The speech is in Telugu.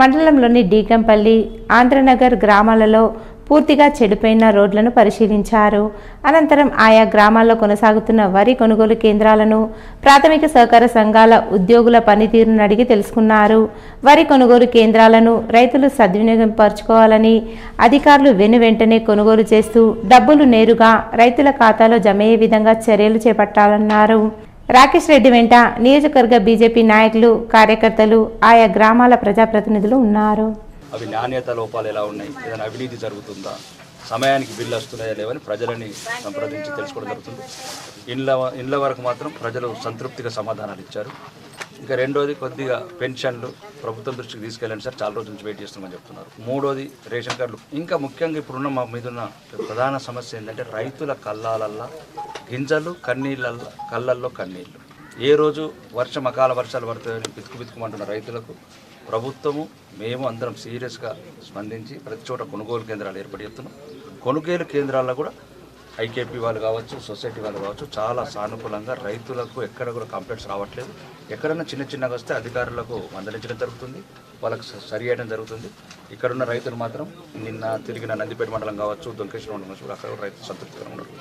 మండలంలోని డీకంపల్లి ఆంధ్రనగర్ గ్రామాలలో పూర్తిగా చెడిపోయిన రోడ్లను పరిశీలించారు. అనంతరం ఆయా గ్రామాల్లో కొనసాగుతున్న వరి కొనుగోలు కేంద్రాలను ప్రాథమిక సహకార సంఘాల ఉద్యోగుల పనితీరును అడిగి తెలుసుకున్నారు. వరి కొనుగోలు కేంద్రాలను రైతులు సద్వినియోగం పరుచుకోవాలని అధికారులు వెను వెంటనే కొనుగోలు చేస్తూ డబ్బులు నేరుగా రైతుల ఖాతాలో జమయ్యే విధంగా చర్యలు చేపట్టాలన్నారు. రాకేష్ రెడ్డి వెంట నియోజకవర్గ బీజేపీ నాయకులు కార్యకర్తలు ఆయా గ్రామాల ప్రజాప్రతినిధులు ఉన్నారు. అవి నాణ్యత లోపాలు ఎలా ఉన్నాయి? ఏదైనా అవినీతి జరుగుతుందా? సమయానికి బిల్లు వస్తున్నాయా లేవని ప్రజలని సంప్రదించి తెలుసుకోవడం జరుగుతుంది. ఇండ్ల ఇండ్ల వరకు మాత్రం ప్రజలు సంతృప్తిగా సమాధానాలు ఇచ్చారు. ఇంకా రెండోది కొద్దిగా పెన్షన్లు ప్రభుత్వం దృష్టికి తీసుకెళ్ళండి సార్. చాలా రోజుల నుంచి వెయిట్ చేస్తున్నామని చెప్తున్నారు. మూడోది రేషన్ కార్డులు. ఇంకా ముఖ్యంగా ఇప్పుడున్న మా మీదున్న ప్రధాన సమస్య ఏంటంటే రైతుల కళ్ళాలల్లా గింజలు కన్నీళ్ళల్లో కళ్ళల్లో కన్నీళ్ళు. ఏ రోజు వర్షం అకాల వర్షాలు పడతాయని బితుకు బితుకుమంటున్న రైతులకు ప్రభుత్వము మేము అందరం సీరియస్గా స్పందించి ప్రతి చోట కొనుగోలు కేంద్రాలు ఏర్పాటు చేస్తున్నాం. కొనుగోలు కేంద్రాల్లో కూడా ఐకేపీ వాళ్ళు కావచ్చు సొసైటీ వాళ్ళు కావచ్చు చాలా సానుకూలంగా రైతులకు ఎక్కడ కూడా కంప్లైంట్స్ రావట్లేదు. ఎక్కడైనా చిన్న చిన్నగా వస్తే అధికారులకు మందలించడం జరుగుతుంది వాళ్ళకు సరి చేయడం జరుగుతుంది. ఇక్కడున్న రైతులు మాత్రం నిన్న తిరిగిన నందిపేట మండలం కావచ్చు దొంకేశ్వరం మండలం కావచ్చు అక్కడ రైతులు సంతృప్తిగా ఉన్నారు.